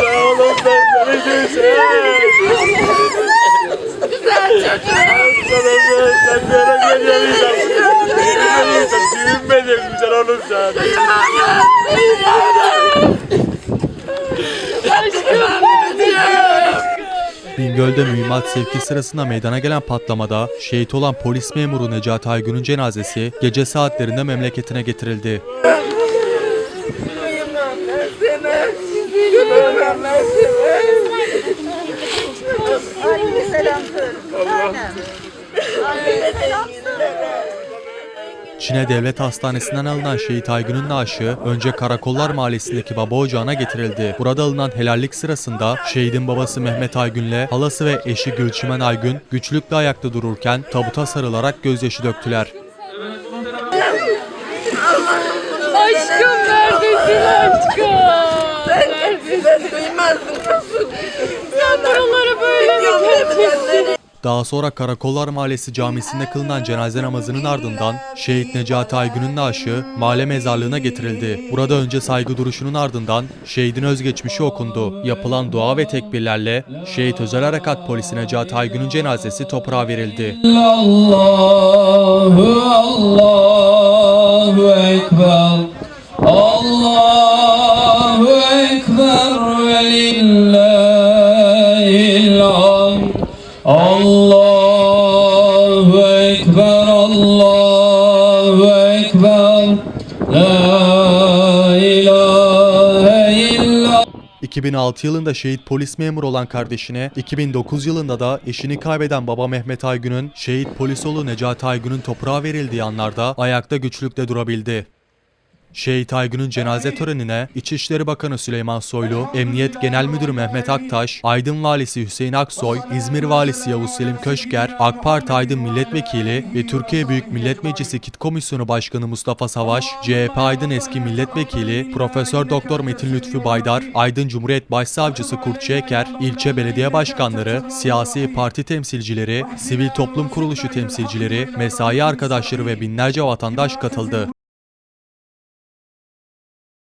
Sağ olun ben seni Güzel çocuk. Sen bir yere geliyorsun. Düğün benim güzel oğlum sen. Düğün benim. Bingöl'de mühimmat sevki sırasında meydana gelen patlamada şehit olan polis memuru Necati Aygün'ün cenazesi gece saatlerinde memleketine getirildi. Çin'e devlet hastanesinden alınan şehit Aygün'ün naaşı önce Karakollar Mahallesi'ndeki baba ocağına getirildi. Burada alınan helallik sırasında şehidin babası Mehmet Aygün'le halası ve eşi Gülçimen Aygün güçlükle ayakta dururken tabuta sarılarak gözyaşı döktüler. Aşkım neredesin aşkım? Ben duymazdım kızım. Sen Daha sonra Karakollar Mahallesi camisinde kılınan cenaze namazının ardından şehit Necati Aygün'ün naaşı mahalle mezarlığına getirildi. Burada önce saygı duruşunun ardından şehidin özgeçmişi okundu. Yapılan dua ve tekbirlerle şehit özel harekat polisi Necati Aygün'ün cenazesi toprağa verildi. Allahu Allahu Ekber La ilahe illa 2006 yılında şehit polis memuru olan kardeşine, 2009 yılında da eşini kaybeden baba Mehmet Aygün'ün şehit polis oğlu Necati Aygün'ün toprağa verildiği anlarda ayakta güçlükle durabildi. Şehit Aygün'ün cenaze törenine İçişleri Bakanı Süleyman Soylu, Emniyet Genel Müdürü Mehmet Aktaş, Aydın Valisi Hüseyin Aksoy, İzmir Valisi Yavuz Selim Köşker, AK Parti Aydın Milletvekili ve Türkiye Büyük Millet Meclisi Kit Komisyonu Başkanı Mustafa Savaş, CHP Aydın eski milletvekili Profesör Doktor Metin Lütfü Baydar, Aydın Cumhuriyet Başsavcısı Kurt Çeker, ilçe belediye başkanları, siyasi parti temsilcileri, sivil toplum kuruluşu temsilcileri, mesai arkadaşları ve binlerce vatandaş katıldı.